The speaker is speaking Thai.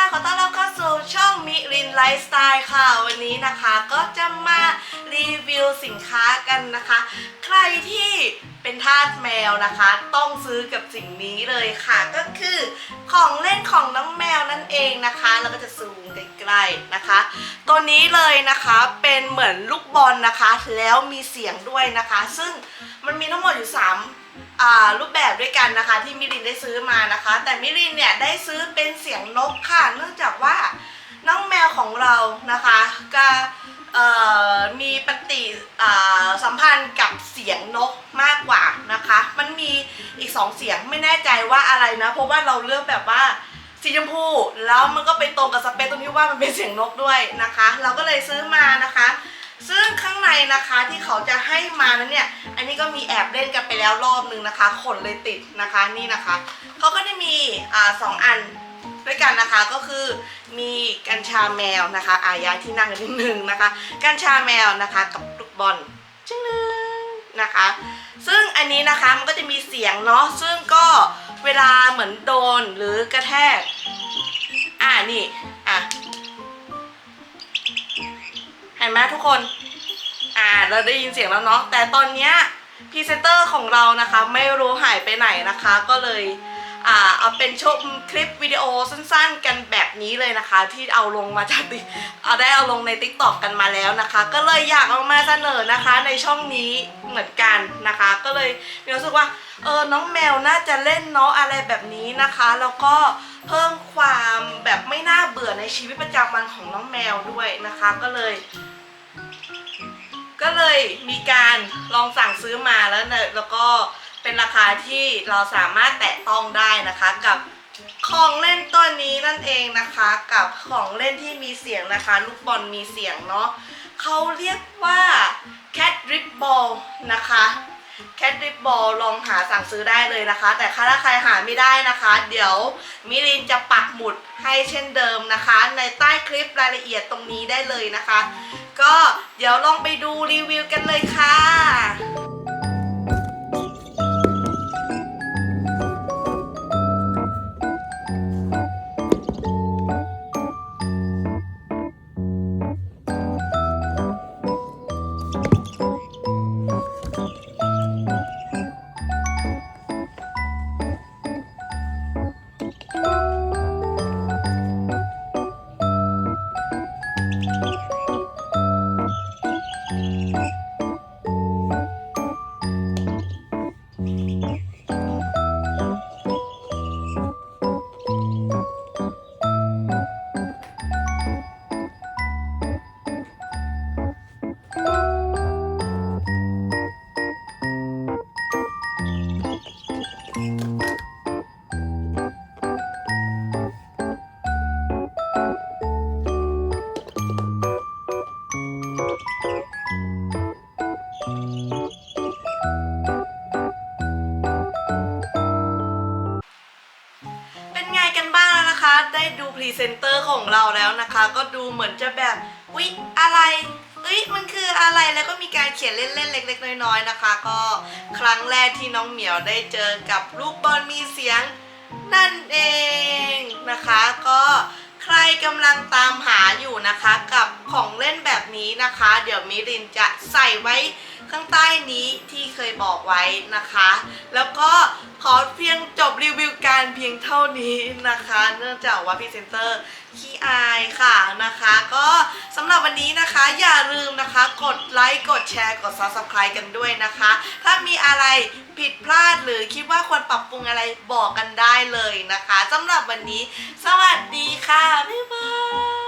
ค่ะ ขอต้อนรับเข้าสู่ช่องมิรินไลฟ์สไตล์ค่ะ วันนี้นะคะก็จะมารีวิวสินค้ากันนะคะ ใครที่เป็นทาสแมวนะคะ ต้องซื้อกับสิ่งนี้เลยค่ะ ก็คือของเล่นของน้องแมวนั่นเองนะคะแล้วก็จะซูมใกล้ๆนะคะ ตัวนี้เลยนะคะเป็นเหมือนลูกบอลนะคะ แล้วมีเสียงด้วยนะคะ ซึ่งมันมีทั้งหมดอยู่3 รูปแบบด้วยกันนะคะ ที่มิรินได้ซื้อมานะคะ แต่มิรินเนี่ยได้ซื้อเป็นเสียงนกค่ะ เนื่องจากว่าน้องแมวของเรานะคะก็มีปฏิสัมพันธ์กับเสียงนกมากกว่านะคะ มันมีอีกสองเสียงไม่แน่ใจว่าอะไรนะ เพราะว่าเราเลือกแบบว่าสีชมพูแล้วมันก็ไปตรงกับสเปคตรงที่ว่ามันเป็นเสียงนกด้วยนะคะ เราก็เลยซื้อมานะคะ ซึ่งข้างในนะคะที่เขาจะให้มานั้นเนี่ย อันนี้ก็มีแอบเล่นกันไปแล้วรอบนึงนะคะ ขนเลยติดนะคะนี่นะคะเขาก็ได้มีอ่าสองอันด้วยกันนะคะก็คือมีกัญชาแมวนะคะอายาที่นั่งกันนิดนึงนะคะ กัญชาแมวนะคะกับลูกบอลจึ้งนึงนะคะ ซึ่งอันนี้นะคะมันก็จะมีเสียงเนาะซึ่งก็เวลาเหมือนโดนหรือกระแทกอ่านี่อะ ไหมทุกคน อ่าเราได้ยินเสียงแล้วเนาะแต่ตอนเนี้ยพรีเซนเตอร์ของเรานะคะไม่รู้หายไปไหนนะคะ ก็เลยอ่าเอาเป็นชมคลิปวิดีโอสั้นๆกันแบบนี้เลยนะคะ ที่เอาลงมาจากติเอาได้เอาลงใน t ิ k t o k กันมาแล้วนะคะ ก็เลยอยากเอามาเสนอนะคะในช่องนี้เหมือนกันนะคะ ก็เลยมีความรู้สึกว่าเออน้องแมวน่าจะเล่นเนาะอะไรแบบนี้นะคะ แล้วก็เพิ่มความแบบไม่น่าเบื่อในชีวิตประจำวันของน้องแมวด้วยนะคะ ก็เลย ก็เลยมีการลองสั่งซื้อมาแล้วเนี่ยแล้วก็เป็นราคาที่เราสามารถแตะต้องได้นะคะกับของเล่นตัวนี้นั่นเองนะคะกับของเล่นที่มีเสียงนะคะ ลูกบอลมีเสียงเนาะเขาเรียกว่า cat rip ball นะคะ แคทริปบอลลองหาสั่งซื้อได้เลยนะคะ แต่ถ้าใครหาไม่ได้นะคะ เดี๋ยวมิรินจะปักหมุดให้เช่นเดิมนะคะ ในใต้คลิปรายละเอียดตรงนี้ได้เลยนะคะ ก็เดี๋ยวลองไปดูรีวิวกันเลยค่ะ นะคะได้ดูพรีเซนเตอร์ของเราแล้วนะคะ ก็ดูเหมือนจะแบบอุ๊ยอะไรเอ้ยมันคืออะไรแล้วก็มีการเขียนเล่นๆเล็ก ๆ น้อยๆนะคะ ก็ครั้งแรกที่น้องเหมียวได้เจอกับลูกบอลมีเสียงนั่นเองนะคะ ก็ใครกำลังตามหาอยู่นะคะกับของเล่นแบบนี้นะคะ เดี๋ยวมิรินจะใส่ไว้ ข้างใต้นี้ที่เคยบอกไว้นะคะ แล้วก็ขอเพียงจบรีวิวการเพียงเท่านี้นะคะ เนื่องจากว่าพรีเซนเตอร์ขี้อายค่ะนะคะ ก็สำหรับวันนี้นะคะอย่าลืมนะคะ กดไลค์กดแชร์กด subscribe กันด้วยนะคะ ถ้ามีอะไรผิดพลาดหรือคิดว่าควรปรับปรุงอะไรบอกกันได้เลยนะคะสำหรับวันนี้ สวัสดีค่ะ บ๊ายบาย